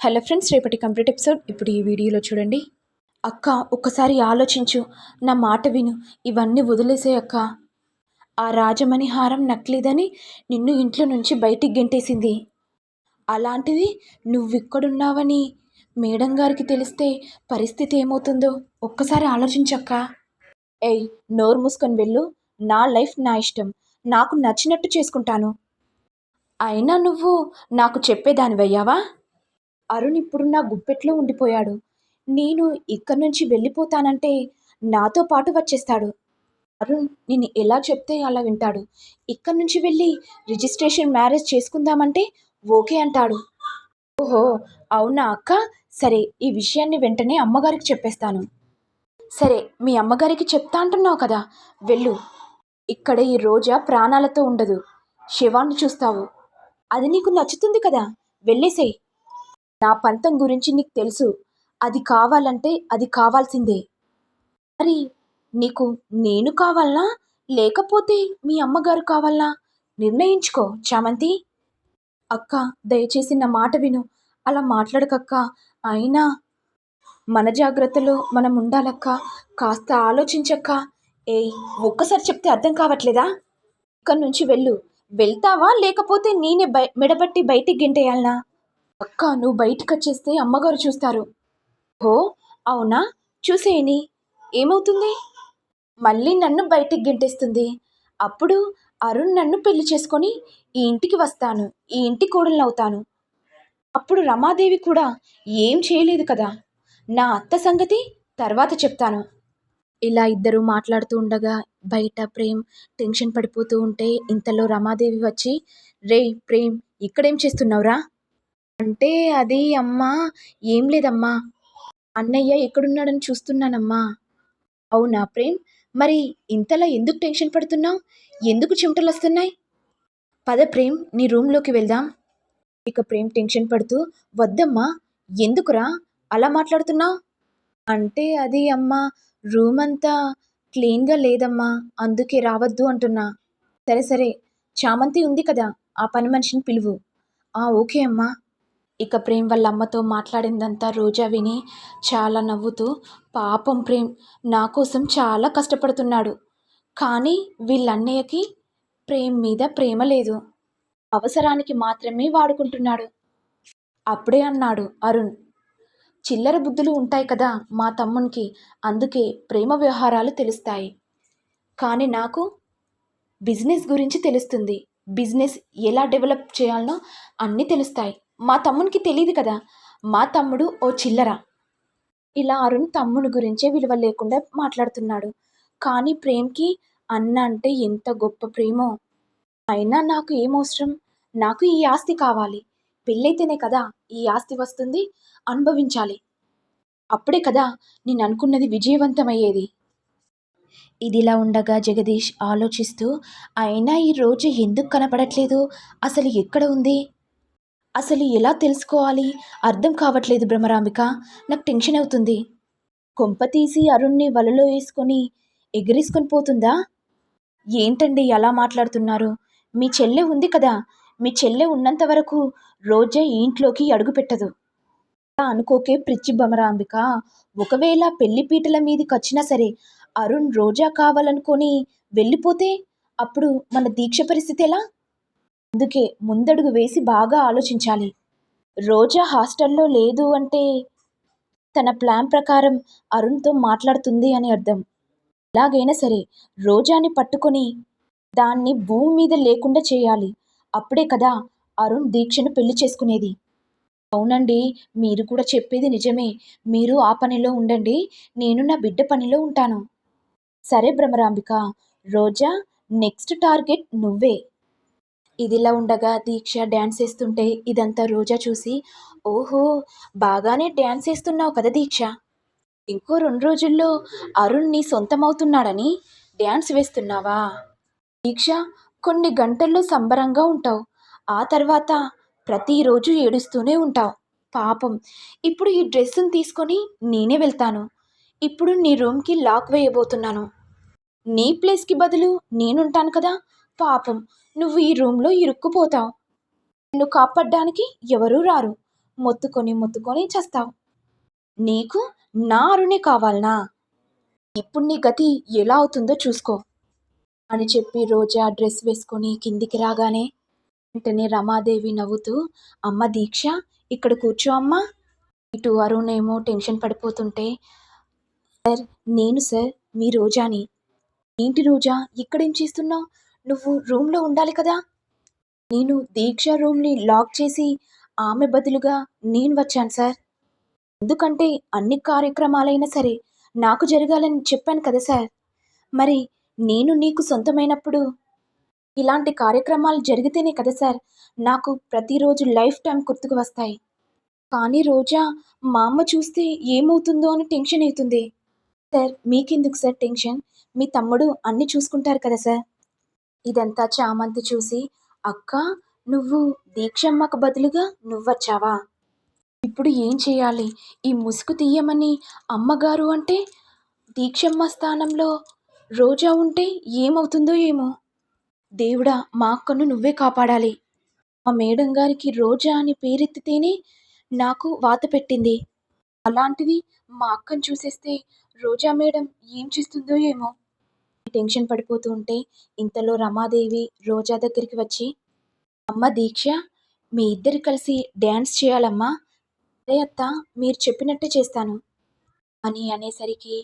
Hello friends రేపటి complete episode. ఇప్పుడు ఈ వీడియోలో చూడండి. అక్క ఒక్కసారి ఆలోచించు. నా మాట విను. ఇవన్నీ వదిలేసే అక్క. ఆ రాజమణి హారం నక్లీదని నిన్ను ఇంట్లో నుంచి బయటికి గెంటేసింది. అలాంటిది నువ్విక్కడున్నావని మేడం గారికి తెలిస్తే పరిస్థితి ఏమవుతుందో ఒక్కసారి ఆలోచించక్క ఏయ్ నోరు మూసుకొని వెళ్ళు. నా లైఫ్ నా ఇష్టం. నాకు నచ్చినట్టు చేసుకుంటాను. అయినా నువ్వు నాకు చెప్పేదానివయ్యావా? అరుణ్ ఇప్పుడు నా గుప్పెట్లో ఉండిపోయాడు. నేను ఇక్కడి నుంచి వెళ్ళిపోతానంటే నాతో పాటు వచ్చేస్తాడు. అరుణ్ నేను ఎలా చెప్తే అలా వింటాడు. ఇక్కడి నుంచి వెళ్ళి రిజిస్ట్రేషన్ మ్యారేజ్ చేసుకుందామంటే ఓకే అంటాడు. ఓహో అవునా అక్క? సరే ఈ విషయాన్ని వెంటనే అమ్మగారికి చెప్పేస్తాను. సరే మీ అమ్మగారికి చెప్తా అంటున్నావు కదా. వెళ్ళు. ఇక్కడ ఈ రోజా ప్రాణాలతో ఉండదు. శివాన్ని చూస్తావు. అది నీకు నచ్చుతుంది కదా. వెళ్ళేసేయ్. నా పంతం గురించి నీకు తెలుసు. అది కావాలంటే అది కావాల్సిందే. మరి నీకు నేను కావాలనా? లేకపోతే మీ అమ్మగారు కావాలనా? నిర్ణయించుకో చామంతి. అక్క దయచేసి నా మాట విను. అలా మాట్లాడకక్క. అయినా మన జాగ్రత్తలో మనం ఉండాలక్క. కాస్త ఆలోచించక్క. ఏయ్ ఒక్కసారి చెప్తే అర్థం కావట్లేదా? ఇక్కడి నుంచి వెళ్ళు. వెళ్తావా? లేకపోతే నేనే బయ మెడబట్టి బయటికి గెంటేయాలనా? అక్క నువ్వు బయటికి వచ్చేస్తే అమ్మగారు చూస్తారు. ఓ అవునా? చూసేయని. ఏమవుతుంది? మళ్ళీ నన్ను బయటికి గెంటేస్తుంది. అప్పుడు అరుణ్ నన్ను పెళ్ళి చేసుకొని ఈ ఇంటికి వస్తాను. ఈ ఇంటి కోడలు అవుతాను అప్పుడు రమాదేవి కూడా ఏం చేయలేదు కదా? నా అత్త సంగతి తర్వాత చెప్తాను. ఇలా ఇద్దరు మాట్లాడుతూ ఉండగా బయట ప్రేమ్ టెన్షన్ పడిపోతూ ఉంటే ఇంతలో రమాదేవి వచ్చి రే ప్రేమ్ ఇక్కడేం చేస్తున్నావురా? అంటే అది అమ్మా ఏం లేదమ్మా. అన్నయ్య ఎక్కడున్నాడని చూస్తున్నానమ్మా. అవునా ప్రేమ్? మరి ఇంతలా ఎందుకు టెన్షన్ పడుతున్నావు? ఎందుకు చెమటలు వస్తున్నాయి? పద ప్రేమ్ నీ రూమ్లోకి వెళ్దాం. ఇక ప్రేమ్ టెన్షన్ పడుతూ వద్దమ్మా ఎందుకురా? అలా మాట్లాడుతున్నావు? అంటే అది అమ్మా రూమ్ అంతా క్లీన్గా లేదమ్మా అందుకే రావద్దు అంటున్నా. సరే సరే చామంతి ఉంది కదా ఆ పని మనిషిని పిలువు. ఆ ఓకే అమ్మా. ఇక ప్రేమ్ వాళ్ళ అమ్మతో మాట్లాడిందంతా రోజా విని చాలా నవ్వుతూ పాపం ప్రేమ్ నా కోసం చాలా కష్టపడుతున్నాడు. కానీ వీళ్ళన్నయ్యకి ప్రేమ్ మీద ప్రేమ లేదు. అవసరానికి మాత్రమే వాడుకుంటున్నాడు. అప్పుడే అన్నాడు అరుణ్. చిల్లర బుద్ధులు ఉంటాయి కదా మా తమ్మునికి అందుకే ప్రేమ వ్యవహారాలు తెలుస్తాయి. కానీ నాకు బిజినెస్ గురించి తెలుస్తుంది. బిజినెస్ ఎలా డెవలప్ చేయాలనో అన్నీ తెలుస్తాయి. మా తమ్మునికి తెలియదు కదా. మా తమ్ముడు ఓ చిల్లర. ఇలా అరుణ్ తమ్ముని గురించే విలువ లేకుండా మాట్లాడుతున్నాడు. కానీ ప్రేమ్కి అన్న అంటే ఎంత గొప్ప ప్రేమో. అయినా నాకు ఏం అవసరం? నాకు ఈ ఆస్తి కావాలి. పెళ్ళైతేనే కదా ఈ ఆస్తి వస్తుంది అనుభవించాలి. అప్పుడే కదా నేను అనుకున్నది విజయవంతమయ్యేది. ఇదిలా ఉండగా జగదీష్ ఆలోచిస్తూ అయినా ఈ రోజు ఎందుకు కనపడట్లేదు? అసలు ఎక్కడ ఉంది? అసలు ఎలా తెలుసుకోవాలి? అర్థం కావట్లేదు భ్రమరాంబిక నాకు టెన్షన్ అవుతుంది. కొంప తీసి అరుణ్ణి వలలో వేసుకొని ఎగిరేసుకొని పోతుందా? ఏంటండి ఎలా మాట్లాడుతున్నారు? మీ చెల్లె ఉంది కదా. మీ చెల్లె ఉన్నంత వరకు రోజే ఇంట్లోకి అడుగు పెట్టదు. అలా అనుకోకే ప్రిచ్చి భ్రమరాంబిక ఒకవేళ పెళ్ళి పీటల మీదకి వచ్చినా సరే అరుణ్ రోజా కావాలనుకొని వెళ్ళిపోతే అప్పుడు మన దీక్ష పరిస్థితి ఎలా? అందుకే ముందడుగు వేసి బాగా ఆలోచించాలి. రోజా హాస్టల్లో లేదు అంటే తన ప్లాన్ ప్రకారం అరుణ్తో మాట్లాడుతుంది అని అర్థం. ఎలాగైనా సరే రోజాని పట్టుకొని దాన్ని భూమి మీద లేకుండా చేయాలి. అప్పుడే కదా అరుణ్ దీక్షను పెళ్ళి చేసుకునేది. అవునండి మీరు కూడా చెప్పేది నిజమే. మీరు ఆ పనిలో ఉండండి నేను నా బిడ్డ పనిలో ఉంటాను. సరే భ్రమరాంబిక రోజా నెక్స్ట్ టార్గెట్ నువ్వే. ఇదిలా ఉండగా దీక్ష డ్యాన్స్ వేస్తుంటే ఇదంతా రోజా చూసి ఓహో బాగానే డ్యాన్స్ వేస్తున్నావు కదా దీక్ష. ఇంకో రెండు రోజుల్లో అరుణ్ నీ సొంతమవుతున్నాడని డ్యాన్స్ వేస్తున్నావా? దీక్ష కొన్ని గంటల్లో సంబరంగా ఉంటావు. ఆ తర్వాత ప్రతిరోజు ఏడుస్తూనే ఉంటావు. పాపం ఇప్పుడు ఈ డ్రెస్సును తీసుకొని నేనే వెళ్తాను. ఇప్పుడు నీ రూమ్కి లాక్ వేయబోతున్నాను. నీ ప్లేస్కి బదులు నేనుంటాను కదా పాపం నువ్వు ఈ రూమ్లో ఇరుక్కుపోతావు. నిన్ను కాపాడడానికి ఎవరూ రారు. మొత్తుకొని మొత్తుకొని చేస్తావు. నీకు నా అరుణే కావాలనా? ఇప్పుడు నీ గతి ఎలా అవుతుందో చూసుకో. అని చెప్పి రోజా డ్రెస్ వేసుకొని కిందికి రాగానే వెంటనే రమాదేవి నవ్వుతూ అమ్మ దీక్ష ఇక్కడ కూర్చో అమ్మా. ఇటు అరుణ్ ఏమో టెన్షన్ పడిపోతుంటే సార్ నేను సార్ మీ రోజాని. ఏంటి రోజా ఇక్కడేం చేస్తున్నావు? నువ్వు రూమ్లో ఉండాలి కదా? నేను దీక్ష రూమ్ని లాక్ చేసి ఆమె బదులుగా నేను వచ్చాను సార్. ఎందుకంటే అన్ని కార్యక్రమాలైనా సరే నాకు జరగాలని చెప్పాను కదా సార్. మరి నేను నీకు సొంతమైనప్పుడు ఇలాంటి కార్యక్రమాలు జరిగితేనే కదా సార్ నాకు ప్రతిరోజు లైఫ్ టైం గుర్తుకు వస్తాయి. కానీ రోజా మా అమ్మ చూస్తే ఏమవుతుందో అని టెన్షన్ అవుతుంది. సార్ మీకెందుకు సార్ టెన్షన్? మీ తమ్ముడు అన్నీ చూసుకుంటారు కదా సార్. ఇదంతా చామంతి చూసి అక్క నువ్వు దీక్షమ్మకు బదులుగా నువ్వొచ్చావా? ఇప్పుడు ఏం చేయాలి? ఈ ముసుగు తీయమని అమ్మగారు అంటే దీక్షమ్మ స్థానంలో రోజా ఉంటే ఏమవుతుందో ఏమో. దేవుడా మా అక్కను నువ్వే కాపాడాలి. మా మేడం గారికి రోజా అని పేరెత్తితేనే నాకు వాత పెట్టింది. అలాంటిది మా అక్కను చూసేస్తే రోజా మేడం ఏం చేస్తుందో ఏమో. టెన్షన్ పడిపోతూ ఉంటే ఇంతలో రమాదేవి రోజా దగ్గరికి వచ్చి అమ్మ దీక్ష మీ ఇద్దరు కలిసి డ్యాన్స్ చేయాలమ్మా. అదే అత్త మీరు చెప్పినట్టే చేస్తాను. అని అనేసరికి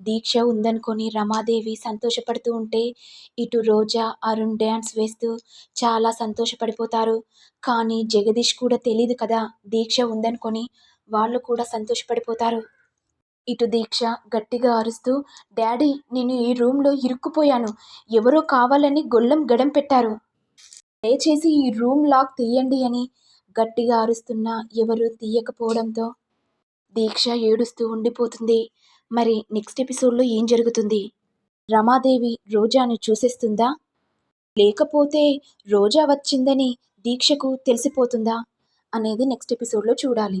దీక్ష ఉందనుకొని రమాదేవి సంతోషపడుతూ ఉంటే ఇటు రోజా అరుణ్ డ్యాన్స్ వేస్తూ చాలా సంతోషపడిపోతారు. కానీ జగదీష్ కూడా తెలియదు కదా దీక్ష ఉందనుకొని వాళ్ళు కూడా సంతోషపడిపోతారు. ఇటు దీక్ష గట్టిగా అరుస్తూ డాడీ నేను ఈ రూమ్లో ఇరుక్కుపోయాను. ఎవరో కావాలని గొల్లం గడం పెట్టారు. దయచేసి ఈ రూమ్ లాక్ తీయండి అని గట్టిగా అరుస్తున్నా ఎవరు తీయకపోవడంతో దీక్ష ఏడుస్తూ ఉండిపోతుంది. మరి నెక్స్ట్ ఎపిసోడ్లో ఏం జరుగుతుంది? రమాదేవి రోజాను చూసేస్తుందా? లేకపోతే రోజా వచ్చిందని దీక్షకు తెలిసిపోతుందా? అనేది నెక్స్ట్ ఎపిసోడ్లో చూడాలి.